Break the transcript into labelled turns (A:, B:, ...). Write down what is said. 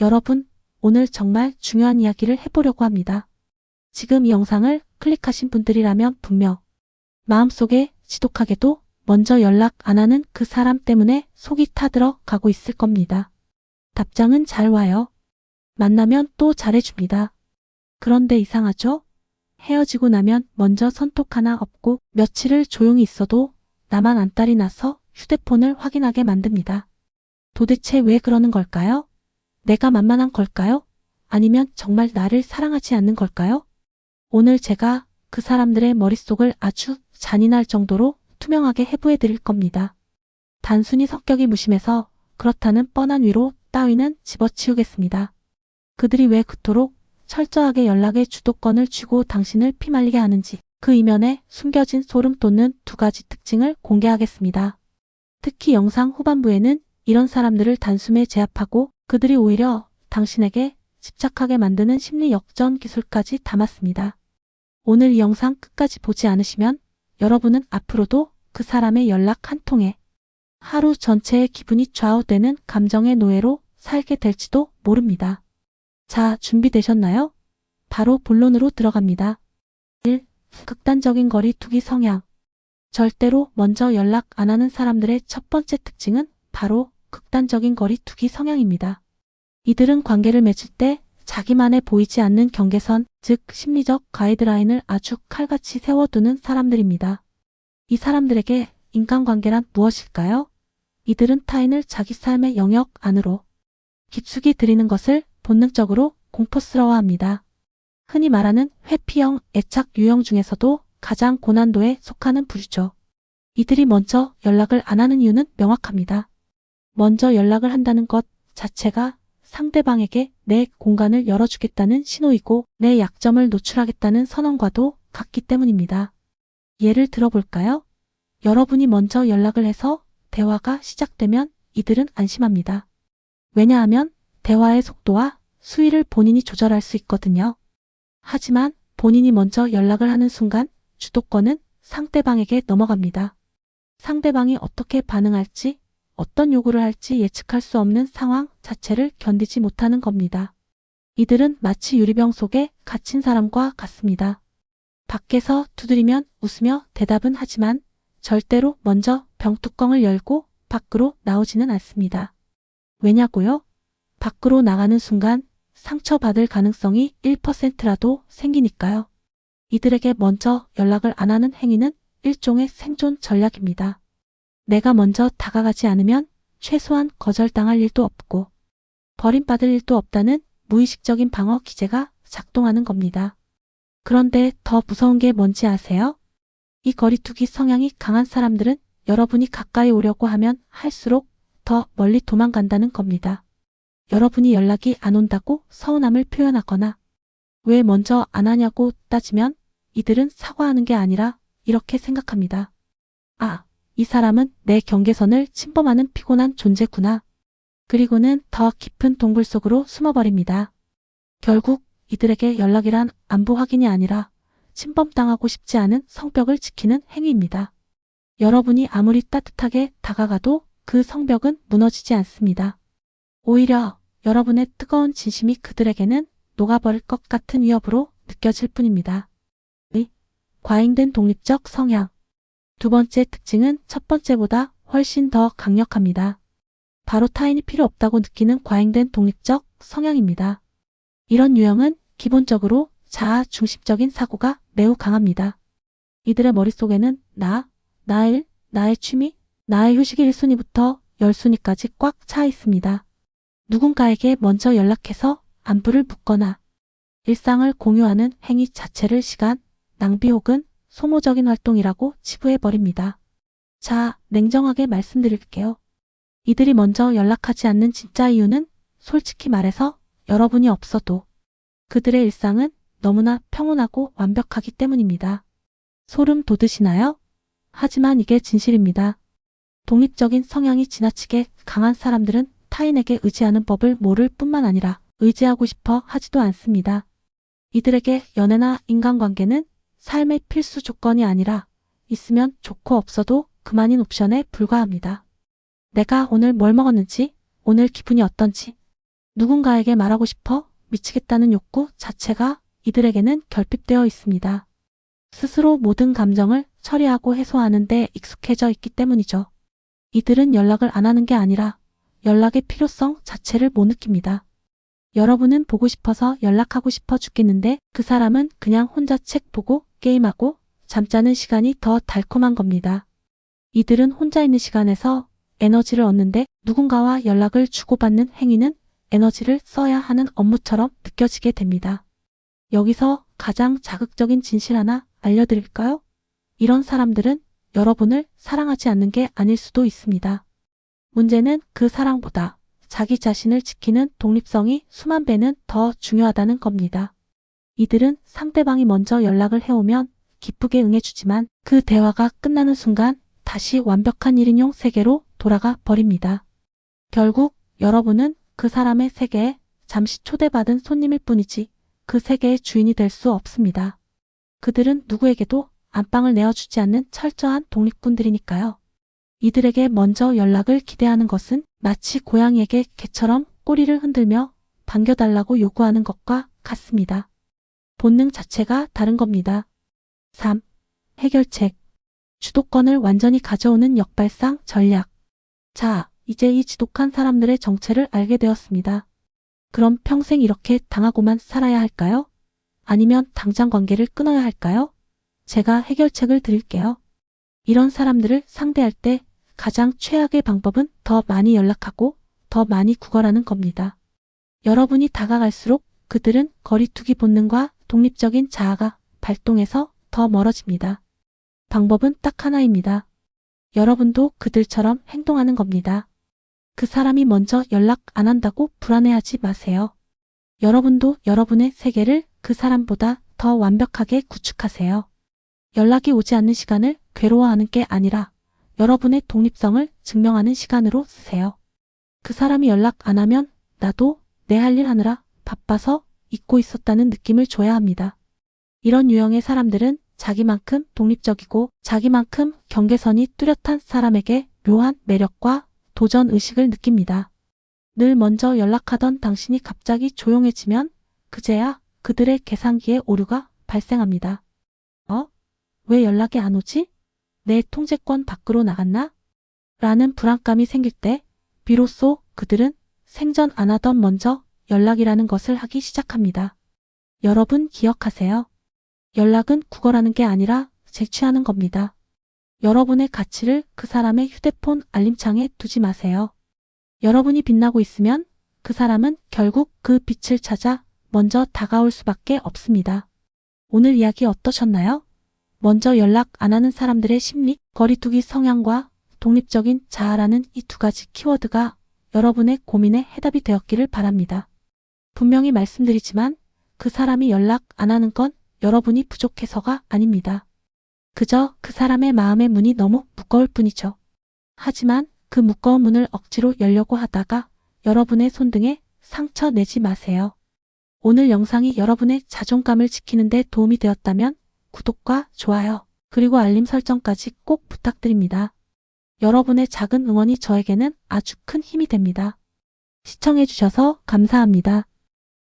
A: 여러분, 오늘 정말 중요한 이야기를 해보려고 합니다. 지금 이 영상을 클릭하신 분들이라면 분명 마음속에 지독하게도 먼저 연락 안 하는 그 사람 때문에 속이 타들어 가고 있을 겁니다. 답장은 잘 와요. 만나면 또 잘해줍니다. 그런데 이상하죠? 헤어지고 나면 먼저 선톡 하나 없고 며칠을 조용히 있어도 나만 안달이 나서 휴대폰을 확인하게 만듭니다. 도대체 왜 그러는 걸까요? 내가 만만한 걸까요? 아니면 정말 나를 사랑하지 않는 걸까요? 오늘 제가 그 사람들의 머릿속을 아주 잔인할 정도로 투명하게 해부해 드릴 겁니다. 단순히 성격이 무심해서 그렇다는 뻔한 위로 따위는 집어치우겠습니다. 그들이 왜 그토록 철저하게 연락의 주도권을 쥐고 당신을 피말리게 하는지 그 이면에 숨겨진 소름 돋는 두 가지 특징을 공개하겠습니다. 특히 영상 후반부에는 이런 사람들을 단숨에 제압하고 그들이 오히려 당신에게 집착하게 만드는 심리 역전 기술까지 담았습니다. 오늘 이 영상 끝까지 보지 않으시면 여러분은 앞으로도 그 사람의 연락 한 통에 하루 전체의 기분이 좌우되는 감정의 노예로 살게 될지도 모릅니다. 자, 준비되셨나요? 바로 본론으로 들어갑니다. 1. 극단적인 거리 두기 성향. 절대로 먼저 연락 안 하는 사람들의 첫 번째 특징은 바로 극단적인 거리 두기 성향입니다. 이들은 관계를 맺을 때 자기만의 보이지 않는 경계선, 즉 심리적 가이드라인을 아주 칼같이 세워두는 사람들입니다. 이 사람들에게 인간관계란 무엇일까요? 이들은 타인을 자기 삶의 영역 안으로 깊숙이 들이는 것을 본능적으로 공포스러워합니다. 흔히 말하는 회피형 애착 유형 중에서도 가장 고난도에 속하는 부류죠. 이들이 먼저 연락을 안 하는 이유는 명확합니다. 먼저 연락을 한다는 것 자체가 상대방에게 내 공간을 열어주겠다는 신호이고 내 약점을 노출하겠다는 선언과도 같기 때문입니다. 예를 들어볼까요? 여러분이 먼저 연락을 해서 대화가 시작되면 이들은 안심합니다. 왜냐하면 대화의 속도와 수위를 본인이 조절할 수 있거든요. 하지만 본인이 먼저 연락을 하는 순간 주도권은 상대방에게 넘어갑니다. 상대방이 어떻게 반응할지, 어떤 요구를 할지 예측할 수 없는 상황 자체를 견디지 못하는 겁니다. 이들은 마치 유리병 속에 갇힌 사람과 같습니다. 밖에서 두드리면 웃으며 대답은 하지만 절대로 먼저 병뚜껑을 열고 밖으로 나오지는 않습니다. 왜냐고요? 밖으로 나가는 순간 상처받을 가능성이 1%라도 생기니까요. 이들에게 먼저 연락을 안 하는 행위는 일종의 생존 전략입니다. 내가 먼저 다가가지 않으면 최소한 거절당할 일도 없고 버림받을 일도 없다는 무의식적인 방어 기제가 작동하는 겁니다. 그런데 더 무서운 게 뭔지 아세요? 이 거리두기 성향이 강한 사람들은 여러분이 가까이 오려고 하면 할수록 더 멀리 도망간다는 겁니다. 여러분이 연락이 안 온다고 서운함을 표현하거나 왜 먼저 안 하냐고 따지면 이들은 사과하는 게 아니라 이렇게 생각합니다. 아, 이 사람은 내 경계선을 침범하는 피곤한 존재구나. 그리고는 더 깊은 동굴 속으로 숨어버립니다. 결국 이들에게 연락이란 안부 확인이 아니라 침범당하고 싶지 않은 성벽을 지키는 행위입니다. 여러분이 아무리 따뜻하게 다가가도 그 성벽은 무너지지 않습니다. 오히려 여러분의 뜨거운 진심이 그들에게는 녹아버릴 것 같은 위협으로 느껴질 뿐입니다. 의 과잉된 독립적 성향. 두 번째 특징은 첫 번째보다 훨씬 더 강력합니다. 바로 타인이 필요 없다고 느끼는 과잉된 독립적 성향입니다. 이런 유형은 기본적으로 자아 중심적인 사고가 매우 강합니다. 이들의 머릿속에는 나, 나의 일, 나의 취미, 나의 휴식의 1순위부터 10순위까지 꽉 차 있습니다. 누군가에게 먼저 연락해서 안부를 묻거나 일상을 공유하는 행위 자체를 시간, 낭비 혹은 소모적인 활동이라고 치부해버립니다. 자, 냉정하게 말씀드릴게요. 이들이 먼저 연락하지 않는 진짜 이유는 솔직히 말해서 여러분이 없어도 그들의 일상은 너무나 평온하고 완벽하기 때문입니다. 소름 돋으시나요? 하지만 이게 진실입니다. 독립적인 성향이 지나치게 강한 사람들은 타인에게 의지하는 법을 모를 뿐만 아니라 의지하고 싶어 하지도 않습니다. 이들에게 연애나 인간관계는 삶의 필수 조건이 아니라 있으면 좋고 없어도 그만인 옵션에 불과합니다. 내가 오늘 뭘 먹었는지, 오늘 기분이 어떤지, 누군가에게 말하고 싶어 미치겠다는 욕구 자체가 이들에게는 결핍되어 있습니다. 스스로 모든 감정을 처리하고 해소하는 데 익숙해져 있기 때문이죠. 이들은 연락을 안 하는 게 아니라 연락의 필요성 자체를 못 느낍니다. 여러분은 보고 싶어서 연락하고 싶어 죽겠는데 그 사람은 그냥 혼자 책 보고 게임하고 잠자는 시간이 더 달콤한 겁니다. 이들은 혼자 있는 시간에서 에너지를 얻는데 누군가와 연락을 주고받는 행위는 에너지를 써야 하는 업무처럼 느껴지게 됩니다. 여기서 가장 자극적인 진실 하나 알려드릴까요? 이런 사람들은 여러분을 사랑하지 않는 게 아닐 수도 있습니다. 문제는 그 사랑보다 자기 자신을 지키는 독립성이 수만 배는 더 중요하다는 겁니다. 이들은 상대방이 먼저 연락을 해오면 기쁘게 응해주지만 그 대화가 끝나는 순간 다시 완벽한 1인용 세계로 돌아가 버립니다. 결국 여러분은 그 사람의 세계에 잠시 초대받은 손님일 뿐이지 그 세계의 주인이 될 수 없습니다. 그들은 누구에게도 안방을 내어주지 않는 철저한 독립군들이니까요. 이들에게 먼저 연락을 기대하는 것은 마치 고양이에게 개처럼 꼬리를 흔들며 반겨달라고 요구하는 것과 같습니다. 본능 자체가 다른 겁니다. 3. 해결책. 주도권을 완전히 가져오는 역발상 전략. 자, 이제 이 지독한 사람들의 정체를 알게 되었습니다. 그럼 평생 이렇게 당하고만 살아야 할까요? 아니면 당장 관계를 끊어야 할까요? 제가 해결책을 드릴게요. 이런 사람들을 상대할 때 가장 최악의 방법은 더 많이 연락하고 더 많이 구걸하는 겁니다. 여러분이 다가갈수록 그들은 거리두기 본능과 독립적인 자아가 발동해서 더 멀어집니다. 방법은 딱 하나입니다. 여러분도 그들처럼 행동하는 겁니다. 그 사람이 먼저 연락 안 한다고 불안해하지 마세요. 여러분도 여러분의 세계를 그 사람보다 더 완벽하게 구축하세요. 연락이 오지 않는 시간을 괴로워하는 게 아니라 여러분의 독립성을 증명하는 시간으로 쓰세요. 그 사람이 연락 안 하면 나도 내 할 일 하느라 바빠서 잊고 있었다는 느낌을 줘야 합니다. 이런 유형의 사람들은 자기만큼 독립적이고 자기만큼 경계선이 뚜렷한 사람에게 묘한 매력과 도전 의식을 느낍니다. 늘 먼저 연락하던 당신이 갑자기 조용해지면 그제야 그들의 계산기에 오류가 발생합니다. 어? 왜 연락이 안 오지? 내 통제권 밖으로 나갔나? 라는 불안감이 생길 때 비로소 그들은 생전 안 하던 먼저 연락이라는 것을 하기 시작합니다. 여러분 기억하세요. 연락은 구걸하는 게 아니라 쟁취하는 겁니다. 여러분의 가치를 그 사람의 휴대폰 알림창에 두지 마세요. 여러분이 빛나고 있으면 그 사람은 결국 그 빛을 찾아 먼저 다가올 수밖에 없습니다. 오늘 이야기 어떠셨나요? 먼저 연락 안 하는 사람들의 심리, 거리두기 성향과 독립적인 자아라는 이 두 가지 키워드가 여러분의 고민에 해답이 되었기를 바랍니다. 분명히 말씀드리지만 그 사람이 연락 안 하는 건 여러분이 부족해서가 아닙니다. 그저 그 사람의 마음의 문이 너무 무거울 뿐이죠. 하지만 그 무거운 문을 억지로 열려고 하다가 여러분의 손등에 상처 내지 마세요. 오늘 영상이 여러분의 자존감을 지키는 데 도움이 되었다면 구독과 좋아요, 그리고 알림 설정까지 꼭 부탁드립니다. 여러분의 작은 응원이 저에게는 아주 큰 힘이 됩니다. 시청해주셔서 감사합니다.